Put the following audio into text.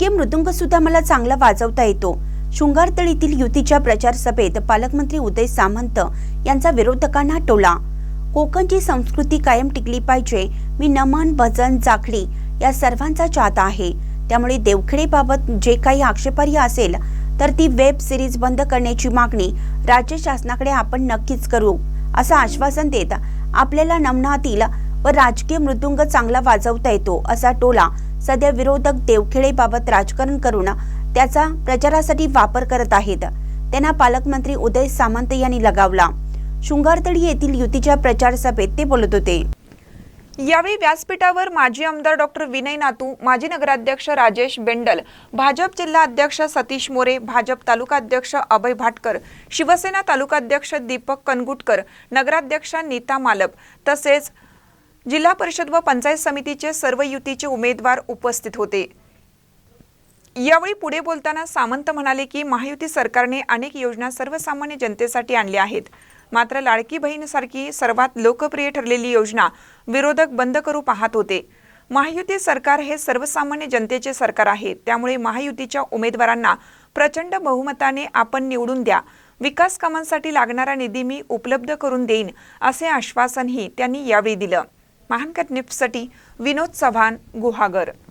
राजकीय मृदुंग सुद्धा मला चांगला वाजवता येतो. शृंगारतळीतील युतीच्या प्रचार सभेत पालकमंत्री उदय सामंत यांचा विरोधकांना टोला. कोकणची संस्कृती कायम टिकली पाहिजे मी नमन भजन जाखडी या सर्वांचा चाहता आहे. त्यामुळे देवखेडेबाबत जे काही आक्षेपार्ह असेल तर ती वेब सिरीज बंद करण्याची मागणी राज्य शासनाकडे आपण नक्कीच करू असं आश्वासन देत आपल्याला नमनातील व राजकीय मृदुंग चांगला वाजवता येतो असा टोला सध्या विरोधक देवखेडेबाबत राजकारण करून त्याचा प्रचारासाठी वापर करत आहेत. त्यांना पालकमंत्री उदय सामंत यांनी लगावला. शृंगारतळी येथील युतीच्या प्रचार सभेत ते बोलत होते. यावेळी व्यासपीठावर माजी आमदार डॉक्टर विनय नातू माजी नगराध्यक्ष राजेश बेंडल भाजप जिल्हा अध्यक्ष सतीश मोरे भाजप तालुका अध्यक्ष अभय भाटकर शिवसेना तालुकाध्यक्ष दीपक कनगुटकर नगराध्यक्ष नीता मालप तसेच जिल्हा परिषद व पंचायत समितीचे सर्व युतीचे उमेदवार उपस्थित होते. यावेळी पुढे बोलताना सामंत म्हणाले की महायुती सरकारने अनेक योजना सर्वसामान्य जनतेसाठी आणल्या आहेत. मात्र लाडकी बहीणसारखी सर्वात लोकप्रिय ठरलेली योजना विरोधक बंद करू पाहत होते. महायुती सरकार हे सर्वसामान्य जनतेचे सरकार आहे. त्यामुळे महायुतीच्या उमेदवारांना प्रचंड बहुमताने आपण निवडून द्या. विकास कामांसाठी लागणारा निधी मी उपलब्ध करून देईन असे आश्वासनही त्यांनी यावेळी दिलं. महानकट निफ्टसाठी विनोद चव्हाण गुहागर